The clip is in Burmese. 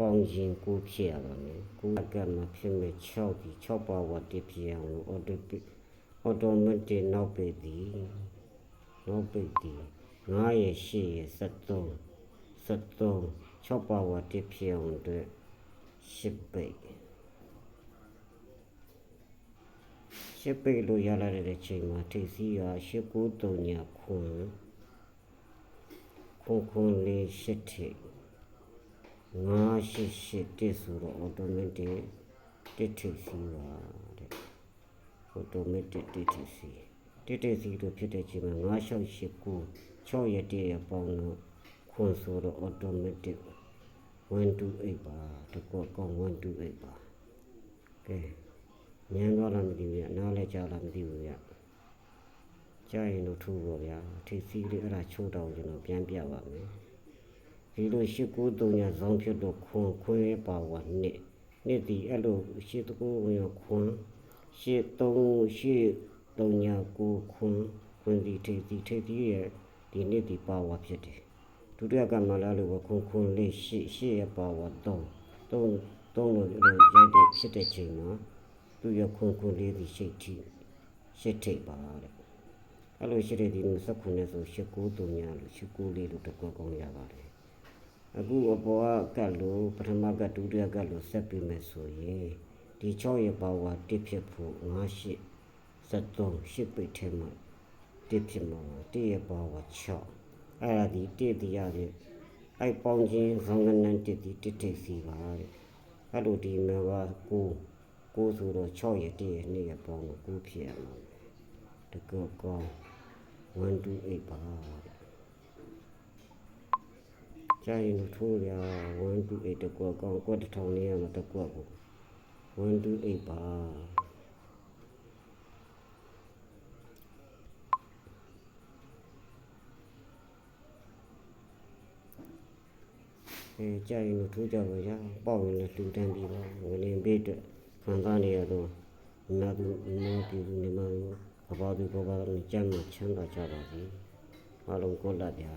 ပေါင်းရင်ကိုဖြစ်ရပါမယ်ကိုကံမှာဖြစ်မဲ့6ဒီ6ပါဝတ်တဖြစ်အောင်လို့ auto automatic နောက်ပိတ်သည်နောက်ပိတ်သည်9ရဲ့8ရဲ့73 73 6ပါဝတ်တဖြစ်အောင်အတွက်10ပိတ်10ပိတ်လို့ရလာတဲ့ချိန်မှာထိပ်စီးက8939ညခွန်ခွန်ခွန်လေး10ထိပ် ငါရှိရှိတက်ဆိုတော့ automatic တက်ထစီပါတဲ့ automatic တက်ထစီတက်ထစီတို့ဖြစ်တဲ့ချိန်မှာငါရှောက်ရှိကို6ရက်တည်းရပေါင်းတော့ခွန်ဆိုတော့ automatic 128ပါတကောကောင်း128ပါကဲညံတော့လားမသိဘူးဗျနားလဲကြားလားမသိဘူးဗျကြားရင်တော့ထူပါဗျာထိစီလေးအဲ့ဒါချိုးတော့ကျွန်တော်ပြန်ပြပါမယ် ဒီလိုရှိကိုးတုံညာဇောင်းဖြစ်တော့ခွန်ခွင်းရဲ့ပါဝါနှစ်နှစ်ဒီအဲ့လိုရှိတကူဝင်ရခွန်ရှိသုံးရှိတုံညာကိုခွန်ခွန်ဒီထိပ်ဒီထိပ်ဒီရဲ့ဒီနှစ်ဒီပါဝါဖြစ်တယ်ဒုတိယကမလာလို့ခွန်ခွန်လေးရှိရှိရဲ့ပါဝါသုံးသုံးသုံးလို့ရိုက်တဲ့ဖြစ်တဲ့ချိန်မှာသူရခွန်ခွန်လေးဒီရှိထိရှိထိပ်ပါတဲ့အဲ့လိုရှိတဲ့ဒီ29နဲ့ဆိုရှိကိုးတုံညာလို့ရှိကိုးလေးလို့တကွကောင်းရပါတယ် အခုအပေါ်ကကတ်လို့ပထမကတ်ဒုတိယကတ်လို့ဆက်ပြီးမယ်ဆိုရင်ဒီ6ရဲ့ပါဝါတစ်ဖြစ်ဖို့9 8 73 8ပိတ်ထဲမှာတစ်ဖြစ်မှာတစ်ရဲ့ပါဝါ6အဲ့ဒါဒီတစ်တရားတဲ့အဲ့ပေါင်းခြင်းဇောင်းကနန်တစ်ဒီတစ်ထိပ်စီပါတဲ့အဲ့လိုဒီမှာက9 9ဆိုတော့6ရဲ့တစ်ရဲ့2ရဲ့ပေါင်းကို9ဖြစ်ရမှာတကောကောင်း128ပါတဲ့ ကျရင်လို့ထိုးရ128တကွက်ကောင်းကွက်တစ်ထောင်လေးရမှာတကွက်ကို128ပါအဲကျရင်လို့ထိုးကြပါရပေါ့ရင်လည်းလှူဒန်းပြီးပါငလင်ပေးအတွက်ခံစားနေရတော့နာသူနာပြည်သူနေမှာကဘာသူကဘာနဲ့ကြမ်းမှချမ်းသာကြပါစေအားလုံးကိုလာပြာ